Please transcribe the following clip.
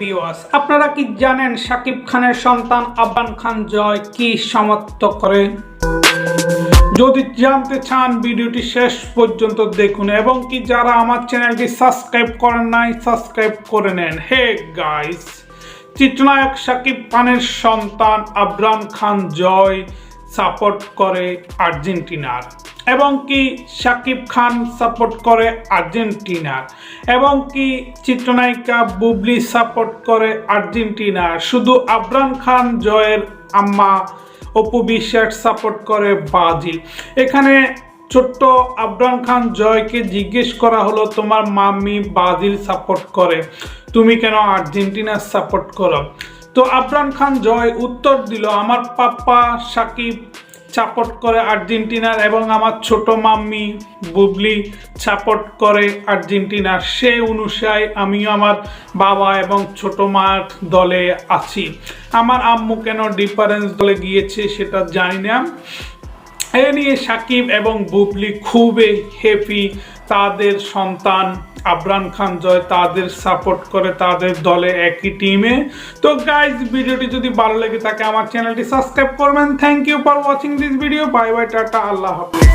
বিওয়াস আপনারা কি জানেন শাকিব খানের সন্তান আব্বান খান জয় কি সমাপ্ত করে? যদি জানতে চান, ভিডিওটি শেষ পর্যন্ত দেখুন এবং কি যারা আমার চ্যানেলটি সাবস্ক্রাইব করেন নাই, সাবস্ক্রাইব করে নেন। হে গাইস চিত্রনায়ক সাকিব খানের সন্তান আবরাম খান জয় সাপোর্ট করে আর্জেন্টিনার। এবং কি শাকিব খান সাপোর্ট করে আর্জেন্টিনার এবং কি চিত্রনায়িকা বুবলি সাপোর্ট করে আর্জেন্টিনার শুধু আবরাম খান, জয়ের আম্মা অপু বিশ্বাস সাপোর্ট করে ব্রাজিল। এখানে ছোট্ট আবরাম খান জয়কে জিজ্ঞেস করা হলো, তোমার মাম্মি ব্রাজিল সাপোর্ট করে, তুমি কেন আর্জেন্টিনা সাপোর্ট করো? তো আবরাম খান জয় উত্তর দিল, আমার পাপ্পা সাকিব সাপোর্ট করে আর্জেন্টিনার এবং আমার ছোট মাম্মি বুবলি সাপোর্ট করে আর্জেন্টিনার সে অনুসারে আমিও আমার বাবা এবং ছোট মার দলে আছি। আমার আম্মু কেন ডিফারেন্স দলে গিয়েছে সেটা জানি না। এ নিয়ে সাকিব এবং বুবলি খুবই হ্যাপি তাদের সন্তান আবরান খান জয় তাদের সাপোর্ট করে তাদের দলে একই টিমে তো গাইজ ভিডিওটি যদি ভালো লেগে থাকে, আমার চ্যানেলটি সাবস্ক্রাইব করবেন। Thank you for watching this video bye bye tata, Allah Hafiz.